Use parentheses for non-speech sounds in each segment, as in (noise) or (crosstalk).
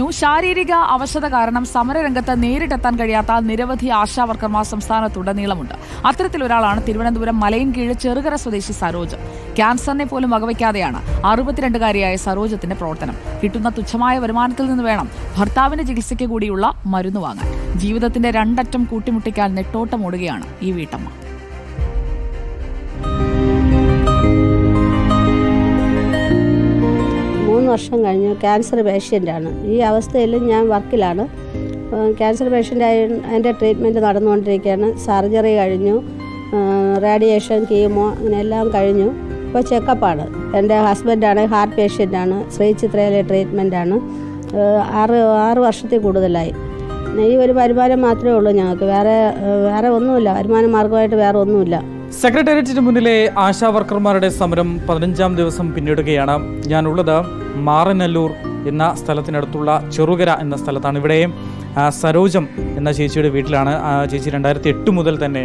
പറഞ്ഞു ശാരീരിക അവശത കാരണം സമരരംഗത്ത് നേരിട്ടെത്താൻ കഴിയാത്ത നിരവധി ആശാവർക്കർമാർ സംസ്ഥാനത്തുടനീളമുണ്ട്. അത്തരത്തിലൊരാളാണ് തിരുവനന്തപുരം മലയൻകീഴ് ചെറുകര സ്വദേശി സരോജ്. ക്യാൻസറിനെ പോലും വകവയ്ക്കാതെയാണ് അറുപത്തിരണ്ടുകാരിയായ സരോജത്തിന്റെ പ്രവർത്തനം. കിട്ടുന്ന തുച്ഛമായ വരുമാനത്തിൽ നിന്ന് വേണം ഭർത്താവിന്റെ ചികിത്സയ്ക്ക് കൂടിയുള്ള മരുന്ന് വാങ്ങാൻ. ജീവിതത്തിന്റെ രണ്ടറ്റം കൂട്ടിമുട്ടിക്കാൻ നെട്ടോട്ടമോടുകയാണ് ഈ വീട്ടമ്മ. വർഷം കഴിഞ്ഞു ക്യാൻസർ പേഷ്യന്റാണ് ഈ അവസ്ഥയിൽ ഞാൻ വർക്കിലാണ്. ക്യാൻസർ പേഷ്യന്റായി അതിന്റെ ട്രീറ്റ്മെന്റ് നടന്നുകൊണ്ടിരിക്കുകയാണ്. സർജറി കഴിഞ്ഞു. റേഡിയേഷൻ കീമോ അങ്ങനെ എല്ലാം കഴിഞ്ഞു. ഇപ്പോൾ ചെക്കപ്പാണ് എന്റെ ഹസ്ബൻഡാണ് ഹാർട്ട് പേഷ്യന്റാണ് ശ്രീ ചിത്രയിലെ ട്രീറ്റ്മെന്റാണ് ആറ് ആറ് വർഷത്തിൽ കൂടുതലായി. ഈ ഒരു വരുമാനം മാത്രമേ ഉള്ളൂ ഞങ്ങൾക്ക്. വേറെ വേറെ ഒന്നുമില്ല. വരുമാന മാർഗമായിട്ട് വേറെ ഒന്നുമില്ല. സെക്രട്ടേറിയറ്റിന് മുന്നിലെ ആശാ വർക്കർമാരുടെ സമരം പതിനഞ്ചാം ദിവസം പിന്നിടുകയാണ്. ഞാനുള്ളത് മാറനല്ലൂർ എന്ന സ്ഥലത്തിനടുത്തുള്ള ചെറുകര എന്ന സ്ഥലത്താണ്. ഇവിടെയും സരോജം എന്ന ചേച്ചിയുടെ വീട്ടിലാണ് ആ, ചേച്ചി രണ്ടായിരത്തി എട്ട് മുതൽ തന്നെ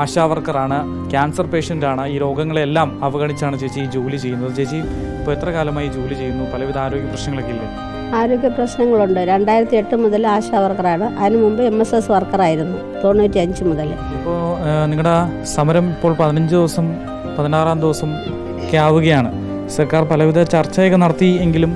ആശാ വർക്കറാണ് ക്യാൻസർ പേഷ്യന്റാണ്. ഈ രോഗങ്ങളെല്ലാം അവഗണിച്ചാണ് ചേച്ചി ഈ ജോലി ചെയ്യുന്നത്. ചേച്ചി ഇപ്പോൾ എത്ര കാലമായി ജോലി ചെയ്യുന്നു? പലവിധ ആരോഗ്യ പ്രശ്നങ്ങളൊക്കെ ഇല്ലേ? ആരോഗ്യ പ്രശ്നങ്ങളുണ്ട്. രണ്ടായിരത്തി എട്ട് മുതൽ ആശാ വർക്കറാണ്. അതിന് മുമ്പ് എം എസ് എസ് വർക്കറായിരുന്നു തൊണ്ണൂറ്റി അഞ്ച് മുതൽ ഇപ്പോൾ നിങ്ങളുടെ സമരം ഇപ്പോൾ പതിനഞ്ച് ദിവസം പതിനാറാം ദിവസം ഒക്കെ ആവുകയാണ്. സർക്കാർ പലവിധ ചർച്ചയൊക്കെ നടത്തി എങ്കിലും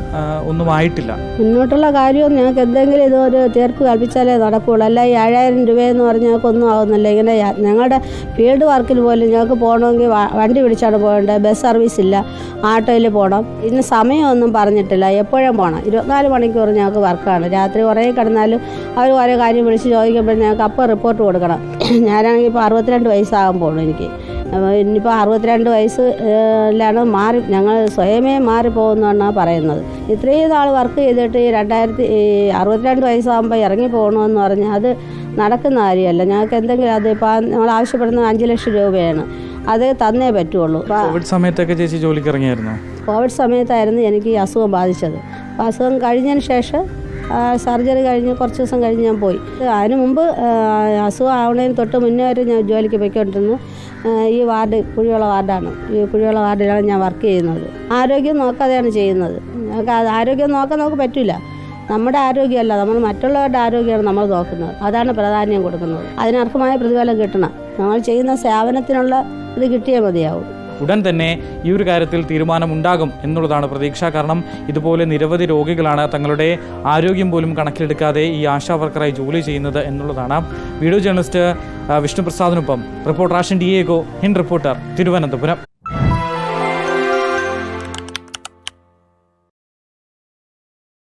ഒന്നും ആയിട്ടില്ല മുന്നോട്ടുള്ള കാര്യവും ഞങ്ങൾക്ക് എന്തെങ്കിലും ഇതൊരു തീർപ്പ് കൽപ്പിച്ചാലേ നടക്കുകയുള്ളൂ. അല്ല ഈ ഏഴായിരം രൂപയെന്ന് പറഞ്ഞാൽ ഞങ്ങൾക്ക് ഒന്നും ആവുന്നില്ല. ഇങ്ങനെ ഞങ്ങളുടെ ഫീൽഡ് വർക്കിൽ പോലും ഞങ്ങൾക്ക് പോകണമെങ്കിൽ വണ്ടി പിടിച്ചാണ് പോകേണ്ടത്. ബസ് സർവീസ് ഇല്ല. ആട്ടോയിൽ പോകണം. ഇന്ന് സമയമൊന്നും പറഞ്ഞിട്ടില്ല. എപ്പോഴും പോകണം. ഇരുപത്തിനാല് മണിക്കൂർ ഞങ്ങൾക്ക് വർക്കാണ്. രാത്രി കുറേ കിടന്നാലും അവർ ഓരോ കാര്യം വിളിച്ച് ചോദിക്കുമ്പോൾ ഞങ്ങൾക്ക് അപ്പോൾ റിപ്പോർട്ട് കൊടുക്കണം. (clears throat) ഞാനാണെങ്കിൽ ഇപ്പോൾ അറുപത്തിരണ്ട് വയസ്സാകുമ്പോൾ എനിക്ക്. അപ്പോൾ ഇനിയിപ്പോൾ അറുപത്തിരണ്ട് വയസ്സിലാണ് മാറി ഞങ്ങൾ സ്വയമേ മാറിപ്പോകുന്നതാണ് പറയുന്നത്. ഇത്രയും നാൾ വർക്ക് ചെയ്തിട്ട് ഈ രണ്ടായിരത്തി അറുപത്തിരണ്ട് വയസ്സാകുമ്പോൾ ഇറങ്ങി പോകണമെന്ന് പറഞ്ഞാൽ അത് നടക്കുന്ന കാര്യമല്ല. ഞങ്ങൾക്ക് എന്തെങ്കിലും അത് ഇപ്പോൾ നമ്മൾ ആവശ്യപ്പെടുന്ന അഞ്ച് ലക്ഷം രൂപയാണ്. അത് തന്നേ പറ്റുള്ളൂ. കോവിഡ് സമയത്തൊക്കെ ചേച്ചി ജോലിക്ക് ഇറങ്ങിയായിരുന്നു? കോവിഡ് സമയത്തായിരുന്നു എനിക്ക് ഈ അസുഖം ബാധിച്ചത്. അപ്പോൾ അസുഖം കഴിഞ്ഞതിന് ശേഷം സർജറി കഴിഞ്ഞ് കുറച്ച് ദിവസം കഴിഞ്ഞ് ഞാൻ പോയി. അതിന് മുമ്പ് അസുഖം ആവുന്നതിന് തൊട്ട് മുന്നേ വരെ ഞാൻ ജോലിക്ക് പോയിക്കൊണ്ടിരുന്നു ഈ വാർഡ് കുഴിയുള്ള വാർഡാണ്. ഈ കുഴിയുള്ള വാർഡിലാണ് ഞാൻ വർക്ക് ചെയ്യുന്നത്. ആരോഗ്യം നോക്കാതെയാണ് ചെയ്യുന്നത്. ആരോഗ്യം നോക്കാൻ നമുക്ക് പറ്റില്ല. നമ്മുടെ ആരോഗ്യമല്ല നമ്മൾ മറ്റുള്ളവരുടെ ആരോഗ്യമാണ് നമ്മൾ നോക്കുന്നത്. അതാണ് പ്രാധാന്യം കൊടുക്കുന്നത്. അതിനർഹമായ പ്രതിഫലം കിട്ടണം. നമ്മൾ ചെയ്യുന്ന സേവനത്തിനുള്ള ഇത് കിട്ടിയേ മതിയാവും. ഉടൻ തന്നെ ഈ ഒരു കാര്യത്തിൽ തീരുമാനമുണ്ടാകും എന്നുള്ളതാണ് പ്രതീക്ഷ. കാരണം ഇതുപോലെ നിരവധി രോഗികളാണ് തങ്ങളുടെ ആരോഗ്യം പോലും കണക്കിലെടുക്കാതെ ഈ ആശാ വർക്കറായി ജോലി ചെയ്യുന്നത് എന്നുള്ളതാണ്. വീഡിയോ ജേർണലിസ്റ്റ് വിഷ്ണുപ്രസാദിനൊപ്പം റിപ്പോർട്ടർ ആഷൻ ഡി എഗോ ഹിൻ റിപ്പോർട്ടർ തിരുവനന്തപുരം.